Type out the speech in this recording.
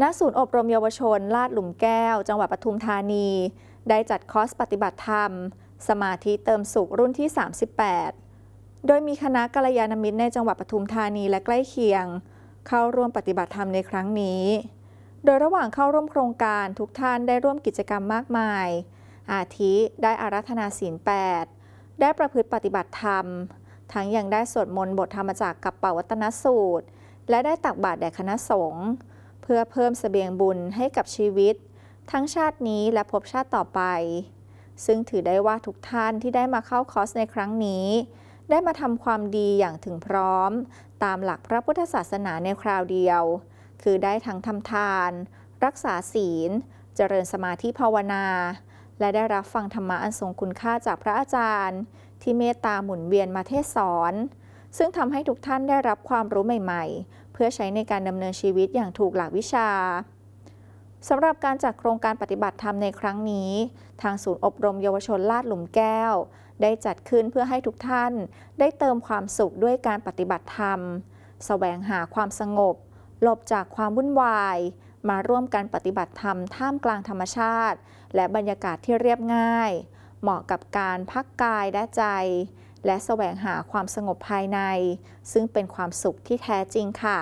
ณศูนย์อบรมเยาวชน ลาดหลุมแก้ว จังหวัดปทุมธานี ได้จัดคอร์สปฏิบัติธรรม สมาธิเติมสุขรุ่นที่ 38 โดยมีคณะกัลยาณมิตรในจังหวัดปทุมธานีและใกล้เคียง เข้าร่วมปฏิบัติธรรมในครั้งนี้ โดยระหว่างเข้าร่วมโครงการทุกท่านได้ร่วมกิจกรรมมากมาย อาทิได้อารัธนาศีล 8 ได้ประพฤติปฏิบัติธรรม ทั้งยังได้สวดมนต์บทธรรมจากกับเป่าวัตนสูตร และได้ตักบาตรแด่คณะสงฆ์ พื่อเพิ่มเสบียงบุญให้กับชีวิต ทั้งชาตินี้และภพชาติต่อไป ซึ่งถือได้ว่าทุกท่านที่ได้มาเข้าคอร์สในครั้งนี้ ได้มาทำความดีอย่างถึงพร้อม ตามหลักพระพุทธศาสนาในคราวเดียว คือได้ทั้งทำทาน รักษาศีล เจริญสมาธิภาวนา และได้รับฟังธรรมะอันทรงคุณค่าจากพระอาจารย์ ที่เมตตาหมุนเวียนมาเทศสอนซึ่งทำให้ทุกท่านได้รับความรู้ใหม่ ๆ พื่อใช้ในการดำเนินชีวิตอย่างถูกหลักวิชาสำหรับการจัดโครงการปฏิบัติธรรมในครั้งนี้ ทางศูนย์อบรมเยาวชนลาดหลุมแก้ว ได้จัดขึ้นเพื่อให้ทุกท่าน ได้เติมความสุขด้วยการปฏิบัติธรรมแสวงหาความสงบ หลบจากความวุ่นวาย มาร่วมกันปฏิบัติธรรมท่ามกลางธรรมชาติ และบรรยากาศที่เรียบง่าย เหมาะกับการพักกายและใจ และแสวงหาความสงบภายใน ซึ่งเป็นความสุขที่แท้จริงค่ะ